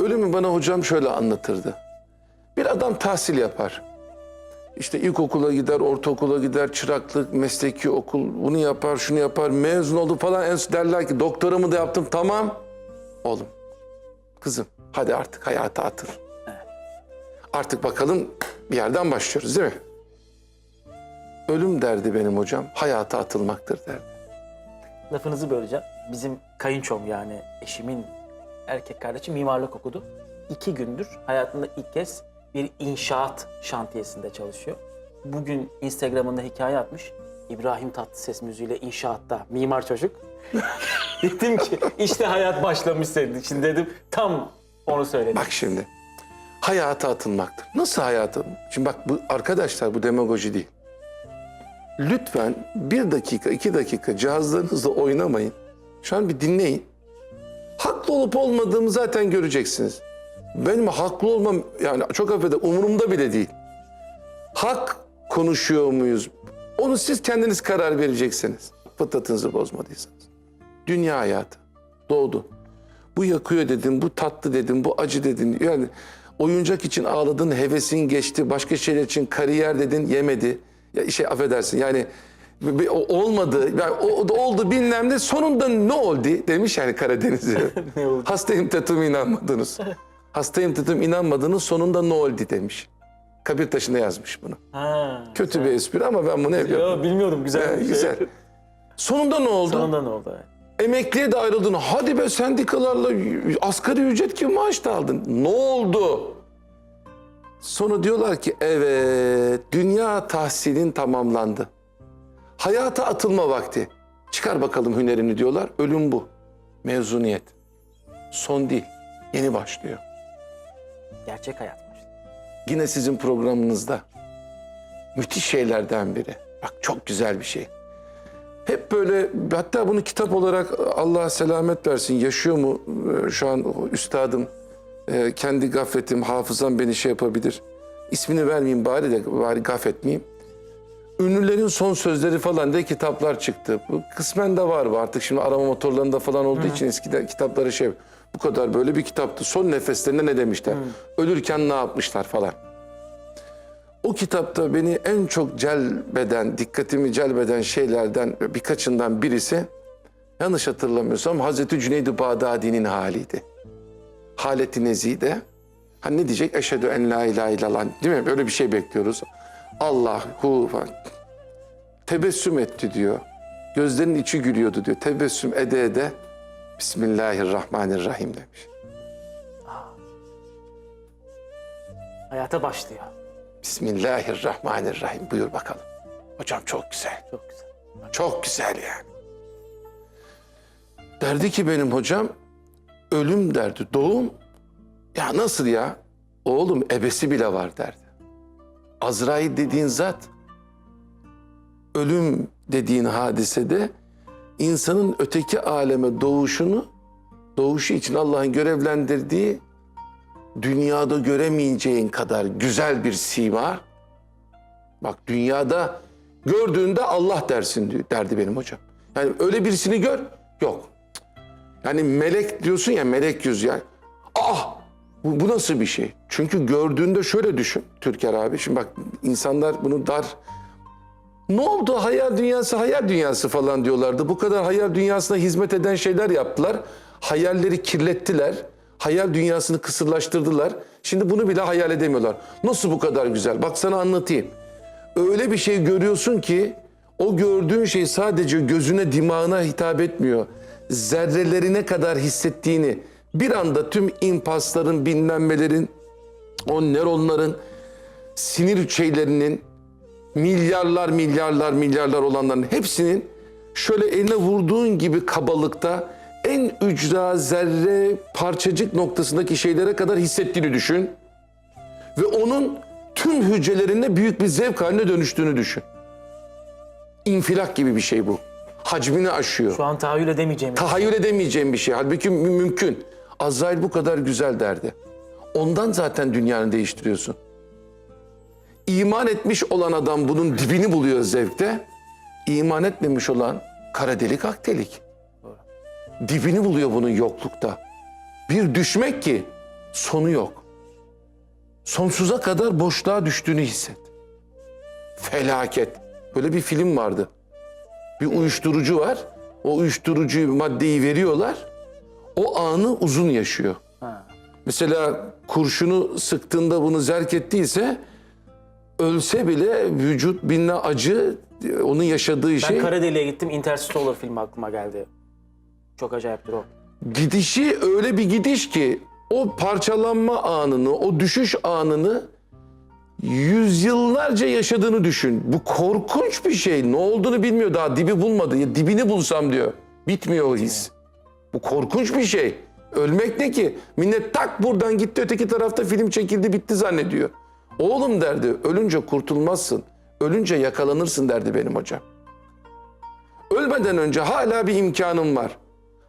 Ölümü bana hocam şöyle anlatırdı. Bir adam tahsil yapar. İşte ilkokula gider, ortaokula gider, çıraklık, mesleki okul, bunu yapar, şunu yapar, mezun oldu falan. En derler ki doktoramı da yaptım, tamam. Oğlum, kızım hadi artık hayata atıl. Artık bakalım bir yerden başlıyoruz değil mi? Ölüm derdi benim hocam, hayata atılmaktır derdi. Lafınızı böleceğim. Bizim kayınçom yani eşimin erkek kardeşi mimarlık okudu. İki gündür hayatında ilk kez bir inşaat şantiyesinde çalışıyor. Bugün Instagram'ında hikaye atmış. İbrahim Tatlıses müziğiyle inşaatta mimar çocuk. dedim ki işte hayat başlamış senin için dedim. Tam onu söyledim. Bak şimdi. Hayata atılmaktır. Nasıl hayata? Şimdi bak bu arkadaşlar bu demagoji değil. Lütfen bir dakika, iki dakika cihazlarınızla oynamayın. Şu an bir dinleyin. Haklı olup olmadığımı zaten göreceksiniz. Benim haklı olmam yani çok affedersin umurumda bile değil. Hak konuşuyor muyuz? Onu siz kendiniz karar vereceksiniz. Fıtratınızı bozmadıysanız. Dünya hayatı. Doğdu. Bu yakıyor dedin, bu tatlı dedin, bu acı dedin. Yani oyuncak için ağladın, hevesin geçti. Başka şeyler için kariyer dedin, yemedi. Ya şey affedersin yani olmadı. Yani o, da oldu bilmem ne. Sonunda ne oldu demiş yani Karadeniz'e. Hastayım tatıma inanmadınız. Hastayım tatıma inanmadınız sonunda ne oldu demiş. Kabir taşında yazmış bunu. Ha, Kötü bir espri ama ben bunu hep yapıyorum. Yo, bilmiyorum güzel Yani şey. güzel. Sonunda ne oldu? Sonunda ne oldu? Emekliye de ayrıldın. Hadi be sendikalarla asgari ücret gibi maaş da aldın. Ne oldu? Sonra diyorlar ki evet dünya tahsilin tamamlandı. Hayata atılma vakti. Çıkar bakalım hünerini diyorlar. Ölüm bu. Mezuniyet. Son değil. Yeni başlıyor. Gerçek hayat başladı. Yine sizin programınızda. Müthiş şeylerden biri. Bak çok güzel bir şey. Hep böyle hatta bunu kitap olarak Allah selamet versin yaşıyor mu Ee, şu an üstadım e, kendi gafletim hafızam beni şey yapabilir. İsmini vermeyeyim bari de bari gafetmeyeyim. Ünlülerin son sözleri falan diye kitaplar çıktı. Bu kısmen de var bu artık şimdi arama motorlarında falan olduğu için eskiden kitapları şey bu kadar böyle bir kitaptı. Son nefeslerinde ne demişler? Ölürken ne yapmışlar falan. O kitapta beni en çok celbeden, dikkatimi celbeden şeylerden birkaçından birisi yanlış hatırlamıyorsam Hazreti Cüneyd-i Bağdadi'nin haliydi. Haleti nezide. Ha ne diyecek? Eşhedü en la ilahe illallah. Değil mi? Böyle bir şey bekliyoruz. Allahu falan. Tebessüm etti diyor. Gözlerinin içi gülüyordu diyor. Tebessüm ede ede Bismillahirrahmanirrahim demiş. Hayata başlıyor. Bismillahirrahmanirrahim. Buyur bakalım. Hocam çok güzel. Çok güzel. Çok güzel yani. Derdi ki benim hocam ölüm derdi. Doğum ya nasıl ya? Oğlum ebesi bile var derdi. Azrail dediğin zat ölüm dediğin hadisede insanın öteki aleme doğuşunu doğuşu için Allah'ın görevlendirdiği dünyada göremeyeceğin kadar güzel bir sima. Bak dünyada gördüğünde Allah dersin derdi benim hocam. Yani öyle birisini gör, yok. Yani melek diyorsun ya melek yüz yani. Ah bu, bu nasıl bir şey? Çünkü gördüğünde şöyle düşün Türker abi. Şimdi bak insanlar bunu dar ne oldu hayal dünyası hayal dünyası falan diyorlardı. Bu kadar hayal dünyasına hizmet eden şeyler yaptılar. Hayalleri kirlettiler. Hayal dünyasını kısırlaştırdılar. Şimdi bunu bile hayal edemiyorlar. Nasıl bu kadar güzel? Bak sana anlatayım. Öyle bir şey görüyorsun ki o gördüğün şey sadece gözüne dimağına hitap etmiyor. Zerrelerine kadar hissettiğini bir anda tüm impasların, binlenmelerin, o nöronların, sinir şeylerinin, milyarlar milyarlar milyarlar olanların hepsinin şöyle eline vurduğun gibi kabalıkta en ücra zerre parçacık noktasındaki şeylere kadar hissettiğini düşün. Ve onun tüm hücrelerinde büyük bir zevk haline dönüştüğünü düşün. İnfilak gibi bir şey bu. Hacmini aşıyor. Şu an tahayyül edemeyeceğim. Tahayyül edemeyeceğim bir şey. Halbuki mü- mümkün. Azrail bu kadar güzel derdi. Ondan zaten dünyanı değiştiriyorsun. İman etmiş olan adam bunun dibini buluyor zevkte. İman etmemiş olan kara delik ak delik. Dibini buluyor bunun yoklukta. Bir düşmek ki Sonu yok. Sonsuza kadar boşluğa düştüğünü hisset. Felaket. Böyle bir film vardı. Bir uyuşturucu var. O uyuşturucuyu maddeyi veriyorlar. O anı uzun yaşıyor. Ha. Mesela kurşunu sıktığında bunu zerk ettiyse ölse bile vücut binle acı onun yaşadığı Ben şey Kara Deli'ye gittim. Interstellar filmi aklıma geldi. Çok acayiptir o. gidişi öyle bir gidiş ki o parçalanma anını, o düşüş anını yüzyıllarca yaşadığını düşün. Bu korkunç bir şey. Ne olduğunu bilmiyor daha dibi bulmadı. Ya dibini bulsam diyor. Bitmiyor o his. Bu korkunç bir şey. Ölmek ne ki? Millet tak buradan gitti öteki tarafta film çekildi bitti zannediyor. Oğlum derdi ölünce kurtulmazsın. Ölünce yakalanırsın derdi benim hocam. Ölmeden önce hala bir imkanın var.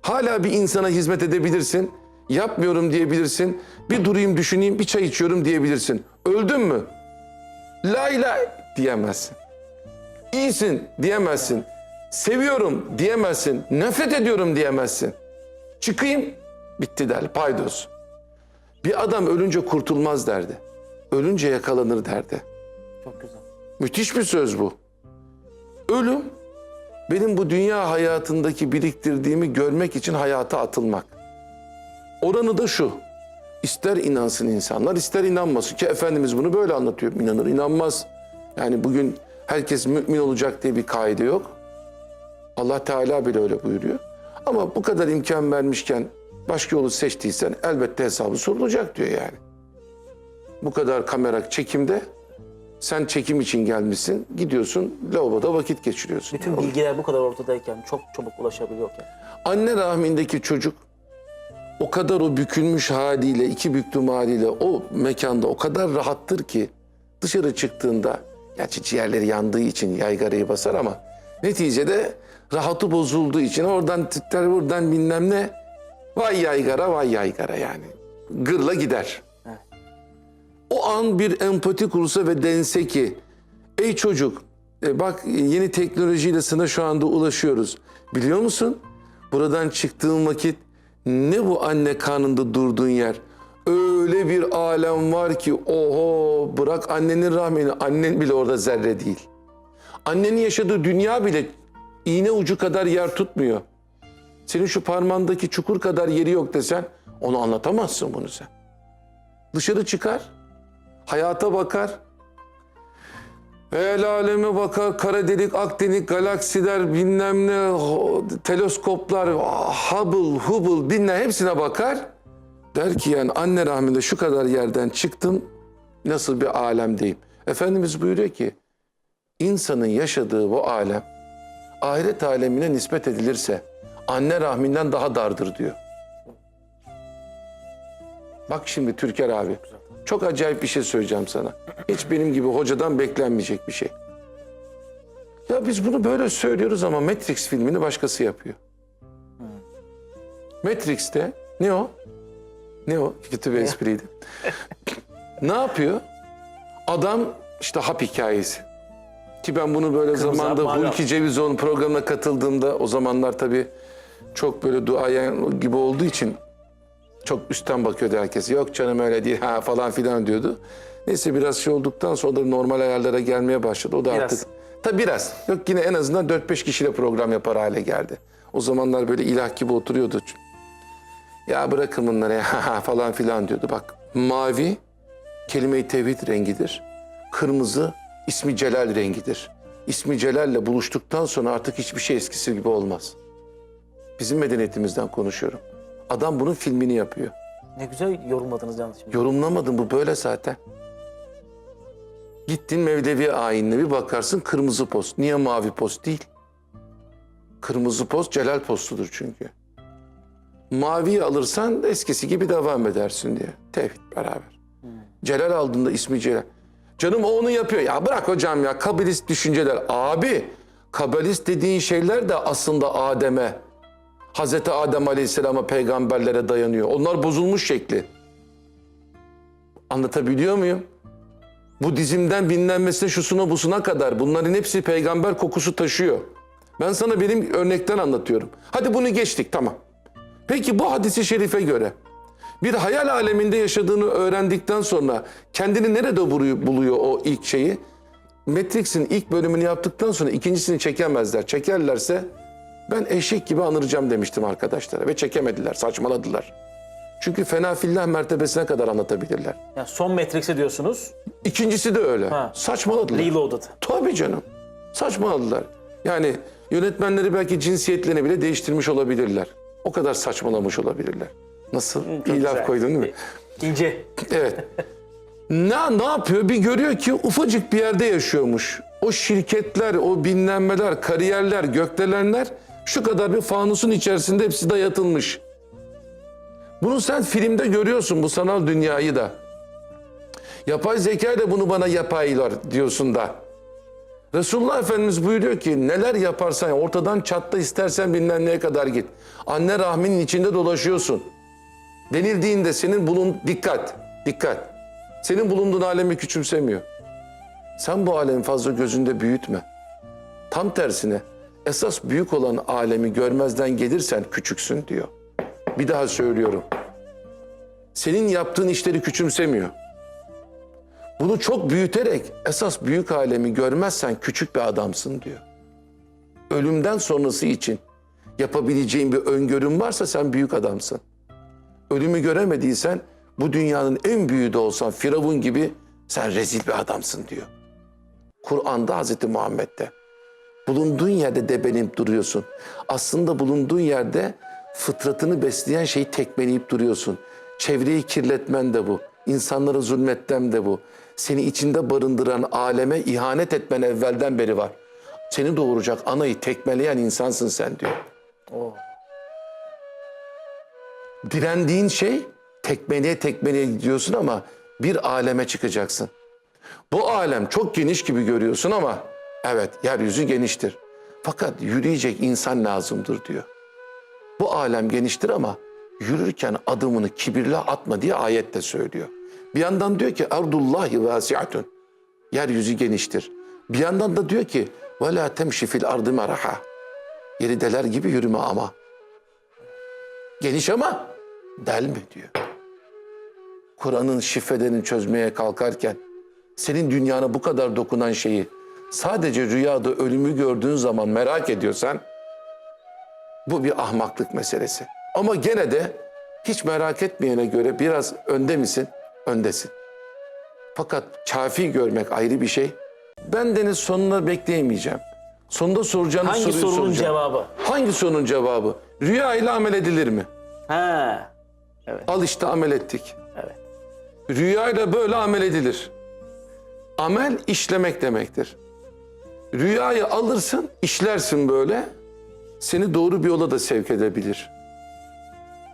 Hala bir insana hizmet edebilirsin. Yapmıyorum diyebilirsin. Bir durayım düşüneyim bir çay içiyorum diyebilirsin. Öldün mü? Lay lay diyemezsin. İyisin diyemezsin. Seviyorum diyemezsin. Nefret ediyorum diyemezsin. Çıkayım bitti der paydos. Bir adam ölünce kurtulmaz derdi. Ölünce yakalanır derdi. Çok güzel. Müthiş bir söz bu. Ölüm benim bu dünya hayatındaki biriktirdiğimi görmek için hayata atılmak. Oranı da şu. İster inansın insanlar, ister inanmasın ki Efendimiz bunu böyle anlatıyor. İnanır, inanmaz. Yani bugün herkes mümin olacak diye bir kaide yok. Allah Teala bile öyle buyuruyor. Ama bu kadar imkan vermişken başka yolu seçtiysen elbette hesabı sorulacak diyor yani. Bu kadar kamera çekimde sen çekim için gelmişsin. Gidiyorsun lavaboda vakit geçiriyorsun. Bütün bilgiler bu kadar ortadayken, çok çabuk ulaşabiliyorken. Anne rahmindeki çocuk o kadar o bükülmüş haliyle, iki büklüm haliyle o mekanda o kadar rahattır ki dışarı çıktığında, gerçi ciğerleri yandığı için yaygarayı basar ama neticede rahatı bozulduğu için oradan titrer buradan bilmem ne vay yaygara vay yaygara yani. Gırla gider. O an bir empati kursa ve dense ki ey çocuk e, bak yeni teknolojiyle sana şu anda ulaşıyoruz. Biliyor musun? Buradan çıktığın vakit ne bu anne karnında durduğun yer? Öyle bir alem var ki oho bırak annenin rahmini annen bile orada zerre değil. Annenin yaşadığı dünya bile iğne ucu kadar yer tutmuyor. Senin şu parmağındaki çukur kadar yeri yok desen onu anlatamazsın bunu sen. Dışarı çıkar, hayata bakar, El aleme bakar, kara delik, ak delik, galaksiler, bilmem ne, teleskoplar, Hubble, Hubble, bilmem hepsine bakar. Der ki yani anne rahminde şu kadar yerden çıktım, nasıl bir alemdeyim. Efendimiz buyuruyor ki, insanın yaşadığı bu alem, ahiret alemine nispet edilirse, anne rahminden daha dardır diyor. Bak şimdi Türker abi, çok acayip bir şey söyleyeceğim sana. Hiç benim gibi hocadan beklenmeyecek bir şey. Ya biz bunu böyle söylüyoruz ama Matrix filmini başkası yapıyor. Matrix'te ne o? Ne o? Kötü bir espriydi. ne yapıyor? Adam işte hap hikayesi. Ki ben bunu böyle Kırmızı zamanda mavi Hulki Cevizoğlu programına katıldığımda o zamanlar tabii çok böyle duayen gibi olduğu için çok üstten bakıyordu herkes. Yok canım öyle değil ha falan filan diyordu. Neyse biraz şey olduktan sonra da normal ayarlara gelmeye başladı. O da Biraz. artık tabii biraz. Yok yine en azından 4-5 kişiyle program yapar hale geldi. O zamanlar böyle ilah gibi oturuyordu. Ya bırakın bunları ya falan filan diyordu. Bak mavi kelime-i tevhid rengidir. Kırmızı ismi celal rengidir. İsmi celalle buluştuktan sonra artık hiçbir şey eskisi gibi olmaz. Bizim medeniyetimizden konuşuyorum. Adam bunun filmini yapıyor. Ne güzel yorumladınız yalnız şimdi. Yorumlamadın bu böyle zaten. Gittin Mevlevi ayinine bir bakarsın kırmızı post. Niye mavi post değil? Kırmızı post celal postudur çünkü. Maviyi alırsan eskisi gibi devam edersin diye. Tevhid beraber. Celal aldığında ismi Celal. Canım o onu yapıyor. Ya bırak hocam ya kabalist düşünceler. Abi kabalist dediğin şeyler de aslında Adem'e, Hazreti Adem Aleyhisselam'a peygamberlere dayanıyor. Onlar bozulmuş şekli. Anlatabiliyor muyum? Bu dizimden binlenmesine şusuna busuna kadar bunların hepsi peygamber kokusu taşıyor. Ben sana benim örnekten anlatıyorum. Hadi bunu geçtik tamam. Peki bu hadisi şerife göre Bir hayal aleminde yaşadığını öğrendikten sonra kendini nerede buluyor, buluyor o ilk şeyi? Matrix'in ilk bölümünü yaptıktan sonra ikincisini çekemezler. Çekerlerse ben eşek gibi anıracağım demiştim arkadaşlara ve çekemediler, saçmaladılar. Çünkü fena fillah mertebesine kadar anlatabilirler. Yani son Matrix'i diyorsunuz. İkincisi de öyle. Ha. Saçmaladılar. Reloaded. Tabii canım. Saçmaladılar. Yani yönetmenleri belki cinsiyetlerini bile değiştirmiş olabilirler. O kadar saçmalamış olabilirler. Nasıl? Çok İyi laf koydun değil mi? İnce. Evet. ne, ne yapıyor? Bir görüyor ki ufacık bir yerde yaşıyormuş. O şirketler, o binlenmeler, kariyerler, gökdelenler şu kadar bir fanusun içerisinde hepsi dayatılmış. Bunu sen filmde görüyorsun bu sanal dünyayı da. Yapay zeka da bunu bana yapaylar diyorsun da. Resulullah Efendimiz buyuruyor ki neler yaparsan yap, ortadan çatla istersen bilmem neye kadar git. Anne rahminin içinde dolaşıyorsun. Denildiğinde senin bulun dikkat, dikkat. Senin bulunduğun alemi küçümsemiyor. Sen bu alemi fazla gözünde büyütme. Tam tersine esas büyük olan alemi görmezden gelirsen küçüksün diyor. Bir daha söylüyorum. Senin yaptığın işleri küçümsemiyor. Bunu çok büyüterek esas büyük alemi görmezsen küçük bir adamsın diyor. Ölümden sonrası için yapabileceğin bir öngörün varsa sen büyük adamsın. Ölümü göremediysen bu dünyanın en büyüğü de olsan Firavun gibi sen rezil bir adamsın diyor. Kur'an'da Hazreti Muhammed'de. Bulunduğun yerde debelenip duruyorsun. Aslında bulunduğun yerde fıtratını besleyen şeyi tekmeleyip duruyorsun. Çevreyi kirletmen de bu. İnsanlara zulmetmen de bu. Seni içinde barındıran aleme ihanet etmen evvelden beri var. Seni doğuracak anayı tekmeleyen insansın sen diyor. Oo. Direndiğin şey tekmeleye tekmeleye gidiyorsun ama bir aleme çıkacaksın. Bu alem çok geniş gibi görüyorsun ama evet yeryüzü geniştir. Fakat yürüyecek insan lazımdır diyor. Bu alem geniştir ama yürürken adımını kibirle atma diye ayette söylüyor. Bir yandan diyor ki ardullahi vasiatun. Yeryüzü geniştir. Bir yandan da diyor ki ve la temşi fil ardı meraha. Yeri deler gibi yürüme ama. Geniş ama delme diyor. Kur'an'ın şifrelerini çözmeye kalkarken senin dünyana bu kadar dokunan şeyi sadece rüyada ölümü gördüğün zaman merak ediyorsan bu bir ahmaklık meselesi. Ama gene de hiç merak etmeyene göre biraz önde misin? Öndesin. Fakat kafi görmek ayrı bir şey. Ben deniz sonuna bekleyemeyeceğim. Sonunda soracağınız Hangi soruyu sorunun soracağım. cevabı? Hangi sorunun cevabı? Rüya ile amel edilir mi? Ha. Al işte amel ettik. Evet. Rüyayla böyle amel edilir. Amel işlemek demektir. Rüyayı alırsın, işlersin böyle. Seni doğru bir yola da sevk edebilir.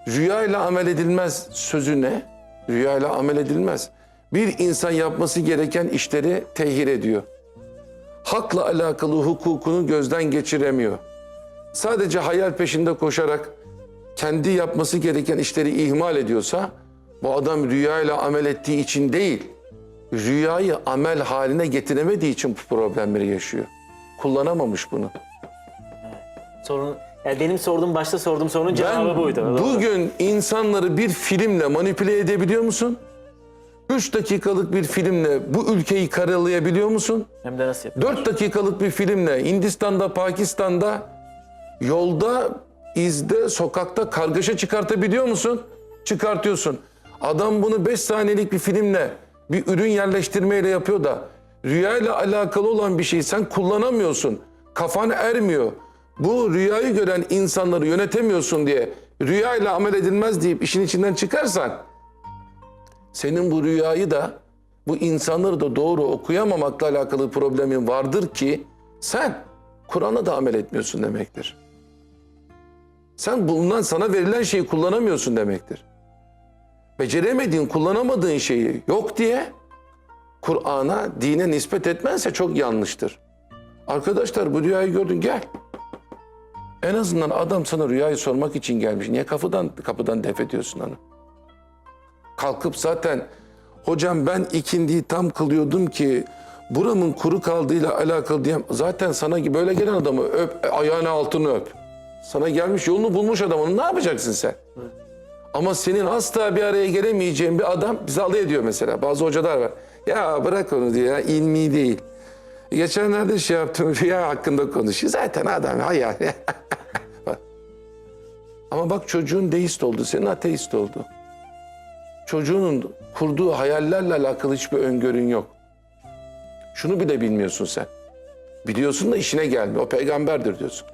Rüyayla amel edilmez sözü ne? Rüyayla amel edilmez. Bir insan yapması gereken işleri tehir ediyor. Hakla alakalı hukukunu gözden geçiremiyor. Sadece hayal peşinde koşarak kendi yapması gereken işleri ihmal ediyorsa bu adam rüyayla amel ettiği için değil, rüyayı amel haline getiremediği için bu problemleri yaşıyor. Kullanamamış bunu. Sorun yani benim sorduğum başta sorduğum sorunun cevabı buydu. bugün insanları bir filmle manipüle edebiliyor musun? 3 dakikalık bir filmle bu ülkeyi karalayabiliyor musun? Hem de nasıl yapıyor? 4 dakikalık bir filmle Hindistan'da, Pakistan'da yolda, izde, sokakta kargaşa çıkartabiliyor musun? Çıkartıyorsun. Adam bunu 5 saniyelik bir filmle, bir ürün yerleştirmeyle yapıyor da rüyayla alakalı olan bir şeyi sen kullanamıyorsun. Kafan ermiyor. Bu rüyayı gören insanları yönetemiyorsun diye rüyayla amel edilmez deyip işin içinden çıkarsan senin bu rüyayı da bu insanları da doğru okuyamamakla alakalı problemin vardır ki sen Kur'an'a da amel etmiyorsun demektir. Sen bulunan sana verilen şeyi kullanamıyorsun demektir. Beceremediğin, kullanamadığın şeyi yok diye Kur'an'a, dine nispet etmense çok yanlıştır. Arkadaşlar bu rüyayı gördün gel. En azından adam sana rüyayı sormak için gelmiş. Niye kapıdan kapıdan def ediyorsun onu? kalkıp zaten hocam ben ikindiyi tam kılıyordum ki buramın kuru kaldığıyla alakalı diyem. Zaten sana böyle gelen adamı öp, ayağını altını öp. Sana gelmiş yolunu bulmuş adam onu ne yapacaksın sen? Ama senin asla bir araya gelemeyeceğin bir adam bizi alay ediyor mesela. Bazı hocalar var. Ya bırak onu diyor ya ilmi değil. Geçenlerde şey yaptım rüya hakkında konuşuyor. Zaten adam hayal. Ama bak çocuğun deist oldu, senin ateist oldu. Çocuğunun kurduğu hayallerle alakalı hiçbir öngörün yok. Şunu bile bilmiyorsun sen. Biliyorsun da işine gelmiyor. O peygamberdir diyorsun.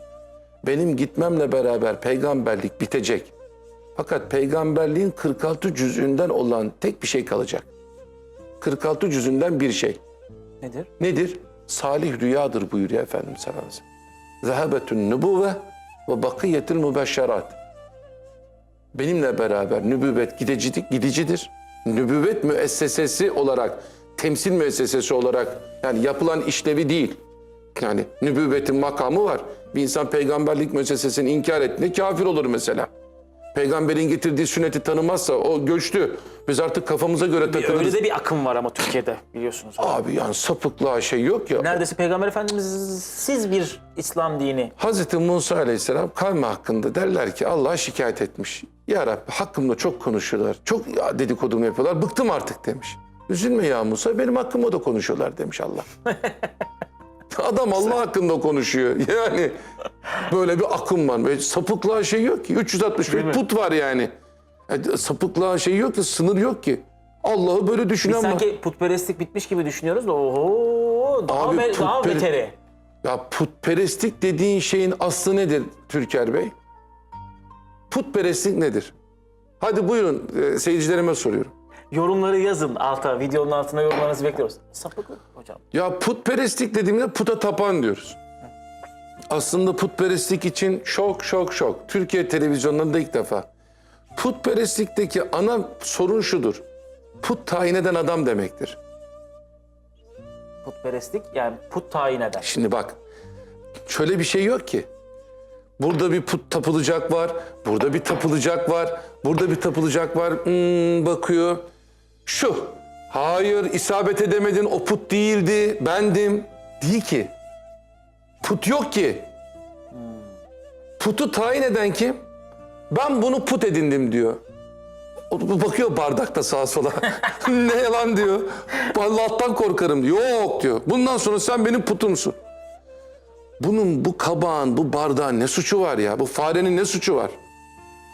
Benim gitmemle beraber peygamberlik bitecek. Fakat peygamberliğin 46 cüzünden olan tek bir şey kalacak. 46 cüzünden bir şey. Nedir? Nedir? Salih rüyadır buyuruyor Efendimiz sallallahu aleyhi ve sellem. Zehebetün nübüvve ve bakiyetil mübeşşerat. Benimle beraber nübüvvet gidecidir, gidicidir. Nübüvvet müessesesi olarak, temsil müessesesi olarak yani yapılan işlevi değil. Yani nübüvvetin makamı var. Bir insan peygamberlik müessesesini inkar ettiğinde kafir olur mesela. Peygamberin getirdiği sünneti tanımazsa o göçtü. Biz artık kafamıza göre takılırız. Öyle de bir akım var ama Türkiye'de biliyorsunuz. Abi yani sapıklığa şey yok ya. Neredeyse Peygamber Efendimiz siz bir İslam dini. Hazreti Musa Aleyhisselam kavmi hakkında derler ki Allah'a şikayet etmiş. Ya Rabbi hakkımda çok konuşuyorlar. Çok dedikodumu yapıyorlar. Bıktım artık demiş. Üzülme ya Musa benim hakkımda da konuşuyorlar demiş Allah. Adam Allah hakkında konuşuyor. Yani böyle bir akım var. Böyle sapıklığa şey yok ki. 365 put var yani. Yani sapıklığa şey yok ki, sınır yok ki. Allah'ı böyle düşünen var. Sanki putperestlik bitmiş gibi düşünüyoruz da oho daha, Abi be- daha putper- beteri. Ya putperestlik dediğin şeyin aslı nedir Türker Bey? Putperestlik nedir? Hadi buyurun e, seyircilerime soruyorum. Yorumları yazın alta, videonun altına yorumlarınızı bekliyoruz. Sapıklık hocam. Ya putperestlik dediğimizde puta tapan diyoruz. Aslında putperestlik için şok şok şok. Türkiye televizyonlarında ilk defa. Putperestlikteki ana sorun şudur. Put tayin eden adam demektir. Putperestlik yani put tayin eder. Şimdi bak şöyle bir şey yok ki. Burada bir put tapılacak var, burada bir tapılacak var, burada bir tapılacak var. Hmm, bakıyor. Şu. Hayır isabet edemedin o put değildi bendim. Değil ki. Put yok ki. Putu tayin eden kim? Ben bunu put edindim diyor. O bakıyor bardakta sağa sola. ne lan diyor. Allah'tan korkarım. Yok diyor. Bundan sonra sen benim putumsun. Bunun bu kabağın, bu bardağın ne suçu var ya? Bu farenin ne suçu var?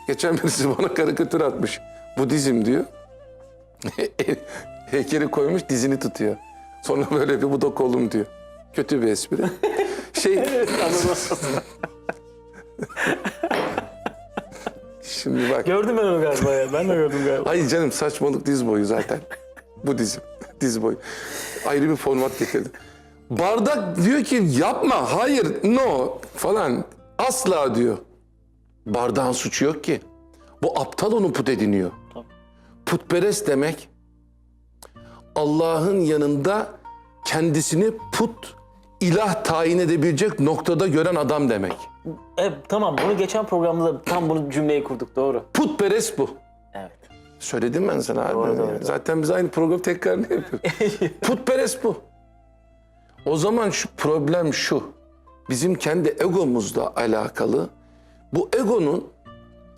Geçen birisi bana karikatür atmış. Budizm diyor. Heykeli koymuş dizini tutuyor. Sonra böyle bir budak oğlum diyor. Kötü bir espri. Şey... Şimdi bak. Gördüm ben onu galiba ya. Ben de gördüm galiba. Hayır canım saçmalık diz boyu zaten. Bu dizim. Diz boyu. Ayrı bir format getirdim. Bardak diyor ki yapma, hayır, no falan. Asla diyor. Bardağın suçu yok ki. Bu aptal onu put ediniyor. Putperest demek Allah'ın yanında kendisini put, ilah tayin edebilecek noktada gören adam demek. E, tamam bunu geçen programda tam bunu cümleyi kurduk doğru. Putperest bu. Evet. Söyledim ben sana abi. Doğru, doğru, doğru. Zaten biz aynı programı tekrar ne yapıyoruz? Putperest bu. O zaman şu problem şu. Bizim kendi egomuzla alakalı. Bu egonun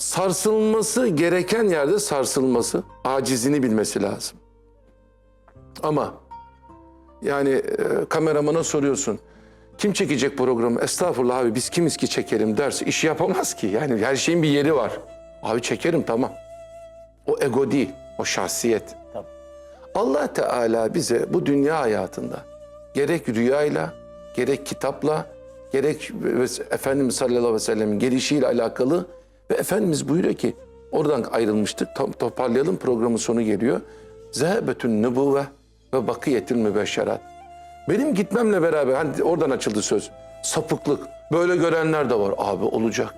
sarsılması gereken yerde sarsılması, acizini bilmesi lazım. Ama yani e, kameramana soruyorsun. Kim çekecek programı? Estağfurullah abi biz kimiz ki çekelim derse işi yapamaz ki. Yani her şeyin bir yeri var. Abi çekerim tamam. O ego değil, o şahsiyet. Tamam. Allah Teala bize bu dünya hayatında gerek rüyayla, gerek kitapla, gerek Efendimiz sallallahu aleyhi ve sellem'in gelişiyle alakalı ve Efendimiz buyuruyor ki oradan ayrılmıştık to- toparlayalım programın sonu geliyor. Zehebetün nübüvve ve bakiyetil mübeşşerat. Benim gitmemle beraber hani oradan açıldı söz. Sapıklık. Böyle görenler de var. Abi olacak.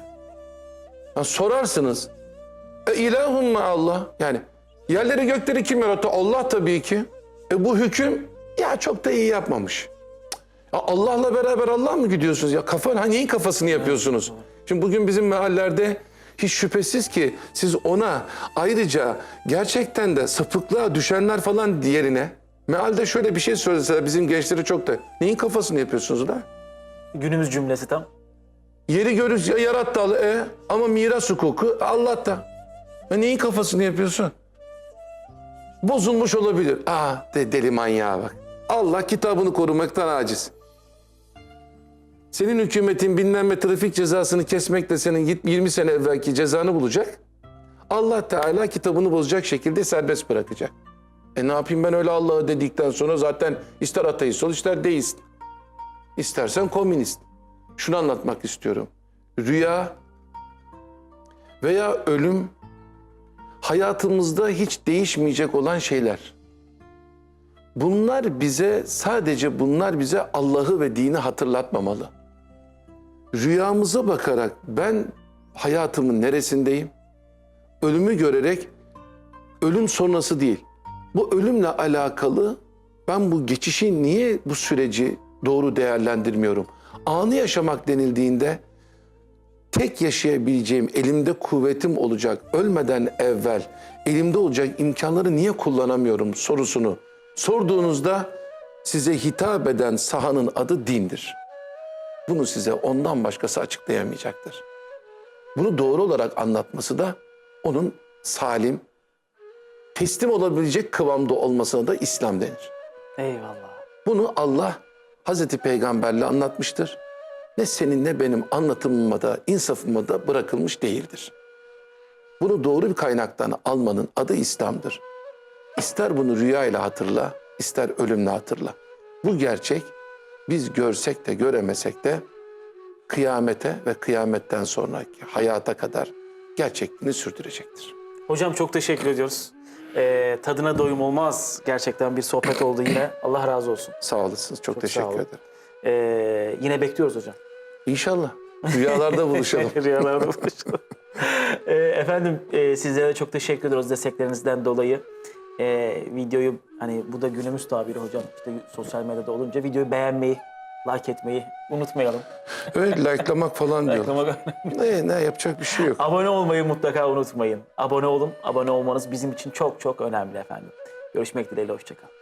Ha, sorarsınız. E ilahun mu Allah? Yani yerleri gökleri kim yarattı? Allah tabii ki. E bu hüküm ya çok da iyi yapmamış. Ya Allah'la beraber Allah mı gidiyorsunuz? Ya kafa neyin kafasını yapıyorsunuz? Şimdi bugün bizim mahallelerde hiç şüphesiz ki siz ona ayrıca gerçekten de sapıklığa düşenler falan diğerine mealde şöyle bir şey söyleseler bizim gençleri çok da neyin kafasını yapıyorsunuz da? Günümüz cümlesi tam. Yeri görür yarattı Allah. E, ama miras hukuku Allah'ta. Ha, neyin kafasını yapıyorsun? Bozulmuş olabilir. Aa de deli manyağa bak. Allah kitabını korumaktan aciz. Senin hükümetin bilmem trafik cezasını kesmekle senin git 20 sene evvelki cezanı bulacak. Allah Teala kitabını bozacak şekilde serbest bırakacak. E ne yapayım ben öyle Allah'ı dedikten sonra zaten ister ateist ol ister deist. İstersen komünist. Şunu anlatmak istiyorum. Rüya veya ölüm hayatımızda hiç değişmeyecek olan şeyler. Bunlar bize sadece bunlar bize Allah'ı ve dini hatırlatmamalı. Rüyamıza bakarak ben hayatımın neresindeyim? Ölümü görerek ölüm sonrası değil. Bu ölümle alakalı ben bu geçişi niye bu süreci doğru değerlendirmiyorum? Anı yaşamak denildiğinde tek yaşayabileceğim, elimde kuvvetim olacak, ölmeden evvel elimde olacak imkanları niye kullanamıyorum sorusunu sorduğunuzda size hitap eden sahanın adı dindir. Bunu size ondan başkası açıklayamayacaktır. Bunu doğru olarak anlatması da onun salim, teslim olabilecek kıvamda olmasına da İslam denir. Eyvallah. Bunu Allah Hazreti Peygamberle anlatmıştır. Ne senin ne benim anlatımıma da insafıma da bırakılmış değildir. Bunu doğru bir kaynaktan almanın adı İslam'dır. İster bunu rüyayla hatırla, ister ölümle hatırla. Bu gerçek biz görsek de göremesek de kıyamete ve kıyametten sonraki hayata kadar gerçekliğini sürdürecektir. Hocam çok teşekkür ediyoruz. Ee, tadına doyum olmaz. Gerçekten bir sohbet oldu yine. Allah razı olsun. Sağ olasınız. Çok, sağ teşekkür ederim. Ee, yine bekliyoruz hocam. İnşallah. Rüyalarda buluşalım. Rüyalarda buluşalım. Ee, efendim e, sizlere çok teşekkür ediyoruz desteklerinizden dolayı. Ee, videoyu hani bu da günümüz tabiri hocam işte sosyal medyada olunca videoyu beğenmeyi, like etmeyi unutmayalım. Evet, likelamak falan diyor. Reklama- Ne, ne yapacak bir şey yok. Abone olmayı mutlaka unutmayın. Abone olun. Abone olmanız bizim için çok çok önemli efendim. Görüşmek dileğiyle hoşçakalın.